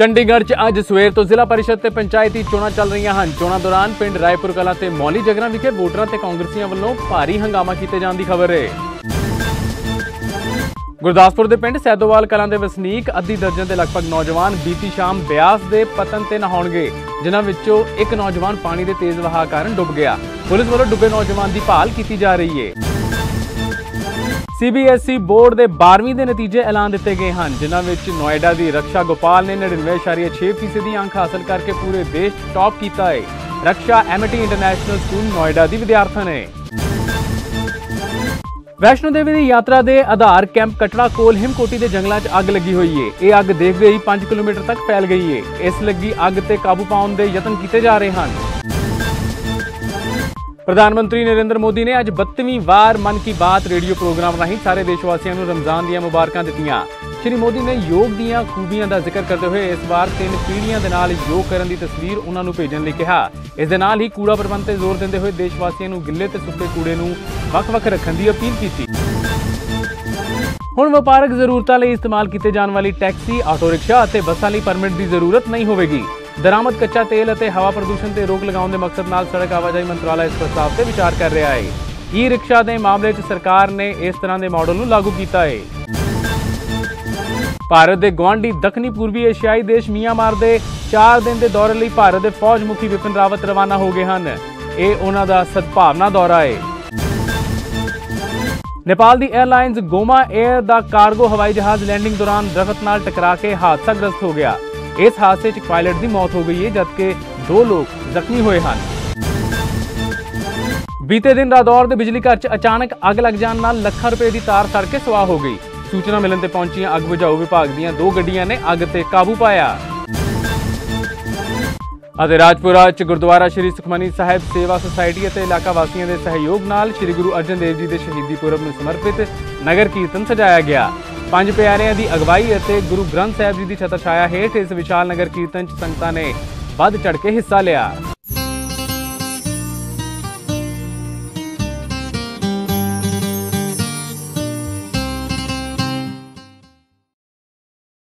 ਚੰਡੀਗੜ੍ਹ 'ਚ ਅੱਜ ਸਵੇਰ ਤੋਂ ਜ਼ਿਲ੍ਹਾ ਪਰਿਸ਼ਦ ਤੇ ਪੰਚਾਇਤੀ ਚੋਣਾਂ ਚੱਲ ਰਹੀਆਂ ਹਨ। ਚੋਣਾਂ ਦੌਰਾਨ ਪਿੰਡ ਰਾਏਪੁਰ ਕਲਾਂ ਤੇ ਮੌਲੀ ਜਗਰਾਂ ਵਿਖੇ ਵੋਟਰਾਂ ਤੇ ਕਾਂਗਰਸੀਆਂ ਵੱਲੋਂ ਭਾਰੀ ਹੰਗਾਮਾ ਕੀਤੇ ਜਾਣ ਦੀ ਖਬਰ ਹੈ। ਗੁਰਦਾਸਪੁਰ ਦੇ ਪਿੰਡ ਸੈਦੋਵਾਲ ਕਲਾਂ ਦੇ ਵਸਨੀਕ ਅੱਧੀ ਦਰਜਨ ਦੇ ਲਗਭਗ ਨੌਜਵਾਨ ਬੀਤੀ ਸ਼ਾਮ ਬਿਆਸ ਦੇ ਪਤਨ ਤੇ ਨਹਾਉਣਗੇ, ਜਿਨ੍ਹਾਂ ਵਿੱਚੋਂ ਇੱਕ ਨੌਜਵਾਨ ਪਾਣੀ ਦੇ ਤੇਜ਼ ਵਹਾਅ ਕਾਰਨ ਡੁੱਬ ਗਿਆ। ਪੁਲਿਸ ਵੱਲੋਂ ਡੁੱਬੇ ਨੌਜਵਾਨ ਦੀ ਭਾਲ ਕੀਤੀ ਜਾ ਰਹੀ ਹੈ। ਸੀਬੀਐਸਈ ਬੋਰਡ ਦੇ 12ਵੀਂ ਦੇ ਨਤੀਜੇ ਐਲਾਨ ਦਿੱਤੇ ਗਏ ਹਨ, ਜਿਨ੍ਹਾਂ ਵਿੱਚ ਨੋਇਡਾ ਦੀ ਰਕਸ਼ਾ ਗੋਪਾਲ ਨੇ 99.6% ਦੀ ਅੰਕ ਹਾਸਲ ਕਰਕੇ ਪੂਰੇ ਦੇਸ਼ 'ਚ ਟੌਪ ਕੀਤਾ ਹੈ Raksha Amity international school Noida ਦੀ ਵਿਦਿਆਰਥਣ ਹੈ ਵੈਸ਼ਨੋ ਦੇਵੀ ਦੀ ਯਾਤਰਾ ਦੇ ਆਧਾਰ ਕੈਂਪ ਕਟੜਾ ਕੋਲ ਹਿਮਕੋਟੀ ਦੇ ਜੰਗਲਾਂ 'ਚ ਅੱਗ ਲੱਗੀ ਹੋਈ ਏ। ਇਹ ਅੱਗ ਦੇਖਦੇ ਹੀ 5 ਕਿਲੋਮੀਟਰ ਤੱਕ ਫੈਲ ਗਈ ਏ। ਇਸ ਲੱਗੀ ਅੱਗ ਤੇ ਕਾਬੂ ਪਾਉਣ ਦੇ ਯਤਨ ਕੀਤੇ ਜਾ ਰਹੇ ਹਨ। ਪ੍ਰਧਾਨ ਮੰਤਰੀ ਨਰਿੰਦਰ ਮੋਦੀ ਨੇ ਅੱਜ 32ਵੀਂ ਵਾਰ ਮਨ ਕੀ ਬਾਤ ਰੇਡੀਓ ਪ੍ਰੋਗਰਾਮ ਰਾਹੀਂ ਸਾਰੇ ਦੇਸ਼ ਵਾਸੀਆਂ ਨੂੰ ਰਮਜ਼ਾਨ ਦੀਆਂ ਮੁਬਾਰਕਾਂ ਦਿੱਤੀਆਂ। ਸ਼੍ਰੀ ਮੋਦੀ ਨੇ ਯੋਗ ਦੀਆਂ ਖੂਬੀਆਂ ਦਾ ਜ਼ਿਕਰ ਕਰਦੇ ਹੋਏ ਇਸ ਵਾਰ ਤਿੰਨ ਪੀੜ੍ਹੀਆਂ ਦੇ ਨਾਲ ਯੋਗ ਕਰਨ ਦੀ ਤਸਵੀਰ ਉਹਨਾਂ ਨੂੰ ਭੇਜਣ ਲਈ ਕਿਹਾ। ਇਸ ਦੇ ਨਾਲ ਹੀ ਕੂੜਾ ਪ੍ਰਬੰਧ ਤੇ ਜ਼ੋਰ ਦਿੰਦੇ ਹੋਏ ਦੇਸ਼ ਵਾਸੀਆਂ ਨੂੰ ਗਿੱਲੇ ਤੇ ਸੁੱਕੇ ਕੂੜੇ ਨੂੰ ਵੱਖ-ਵੱਖ ਰੱਖਣ ਦੀ ਅਪੀਲ ਕੀਤੀ। ਹੁਣ ਵਪਾਰਕ ਜ਼ਰੂਰਤਾਂ ਲਈ ਇਸਤੇਮਾਲ ਕੀਤੇ ਜਾਣ ਵਾਲੀ ਟੈਕਸੀ, ਆਟੋ ਰਿਕਸ਼ਾ ਅਤੇ ਬੱਸਾਂ ਲਈ ਪਰਮਿਟ ਦੀ ਜ਼ਰੂਰਤ ਨਹੀਂ ਹੋਵੇਗੀ। ਦਰਾਮਦ ਕੱਚਾ ਤੇਲ ਅਤੇ ਹਵਾ ਪ੍ਰਦੂਸ਼ਣ ਤੇ ਰੋਕ ਲਗਾਉਣ ਦੇ ਮਕਸਦ ਨਾਲ ਸੜਕ ਆਵਾਜਾਈ ਮੰਤਰਾਲਾ ਇਸ ਪ੍ਰਸਤਾਵ ਤੇ ਵਿਚਾਰ ਕਰ ਰਿਹਾ ਹੈ। ਈ ਰਿਕਸ਼ਾ ਦੇ ਮਾਮਲੇ 'ਚ ਸਰਕਾਰ ਨੇ ਇਸ ਤਰ੍ਹਾਂ ਦੇ ਮਾਡਲ ਨੂੰ ਲਾਗੂ ਕੀਤਾ ਹੈ। ਭਾਰਤ ਦੇ ਗਵਾਂਢੀ ਦੱਖਣੀ ਪੂਰਬੀ ਏਸ਼ੀਆਈ ਦੇਸ਼ ਮਿਆਂਮਾਰ ਦੇ 4 ਦਿਨ ਦੇ ਦੌਰੇ ਲਈ ਭਾਰਤ ਦੇ ਫੌਜ ਮੁਖੀ ਵਿਪਨ ਰਾਵਤ ਰਵਾਨਾ ਹੋ ਗਏ ਹਨ। ਇਹ ਉਹਨਾਂ ਦਾ ਸਦਭਾਵਨਾ ਦੌਰਾ ਹੈ। ਨੇਪਾਲ ਦੀ 에ਅਰਲਾਈਨਸ ਗੋਮਾ 에ਅਰ ਦਾ ਕਾਰਗੋ ਹਵਾਈ ਜਹਾਜ਼ ਲੈਂਡਿੰਗ ਦੌਰਾਨ ਦਰਖਤ ਨਾਲ ਟਕਰਾ ਕੇ ਹਾਦਸਾਗ੍ਰਸਤ ਹੋ ਗਿਆ ਇਸ ਹਾਦਸੇ 'ਚ ਪਾਇਲਟ ਦੀ ਮੌਤ ਹੋ ਗਈ ਹੈ, ਜਦਕਿ ਦੋ ਲੋਕ ਜ਼ਖਮੀ ਹੋਏ ਹਨ। ਬੀਤੇ ਦਿਨ ਰਾਦੌਰ ਦੇ ਬਿਜਲੀ ਘਰ 'ਚ ਅਚਾਨਕ ਅੱਗ ਲੱਗ ਜਾਣ ਨਾਲ ਲੱਖਾਂ ਰੁਪਏ ਦੀ ਤਾਰ ਸੜ ਕੇ ਸਵਾਹ ਹੋ ਗਈ। ਸੂਚਨਾ ਮਿਲਣ ਤੇ ਪਹੁੰਚੀਆਂ ਅੱਗ ਬੁਝਾਊ ਵਿਭਾਗ ਦੀਆਂ ਦੋ ਗੱਡੀਆਂ ਨੇ ਅੱਗ ਤੇ ਕਾਬੂ ਪਾਇਆ। ਅਤੇ ਰਾਜਪੁਰਾ ਚ ਗੁਰਦੁਆਰਾ ਸ਼੍ਰੀ ਸੁਖਮਨੀ ਸਾਹਿਬ ਸੇਵਾ ਸੁਸਾਇਟੀ ਅਤੇ ਇਲਾਕਾ ਵਾਸੀਆਂ ਦੇ ਸਹਿਯੋਗ ਨਾਲ ਸ਼੍ਰੀ ਗੁਰੂ ਅਰਜਨ ਦੇਵ ਜੀ ਦੇ ਸ਼ਹੀਦੀ ਪੁਰਬ ਨੂੰ ਸਮਰਪਿਤ ਨਗਰ ਕੀਰਤਨ ਸਜਾਇਆ ਗਿਆ। ਪੰਜ ਪਿਆਰਿਆਂ ਦੀ ਅਗਵਾਈ ਅਤੇ ਗੁਰੂ ਗ੍ਰੰਥ ਸਾਹਿਬ ਜੀ ਦੀ ਛਤਰ ਛਾਇਆ ਹੇਠ ਇਸ ਵਿਸ਼ਾਲ ਨਗਰ ਕੀਰਤਨ ਚ ਸੰਗਤਾਂ ਨੇ ਵੱਧ ਚੜ ਕੇ ਹਿੱਸਾ ਲਿਆ।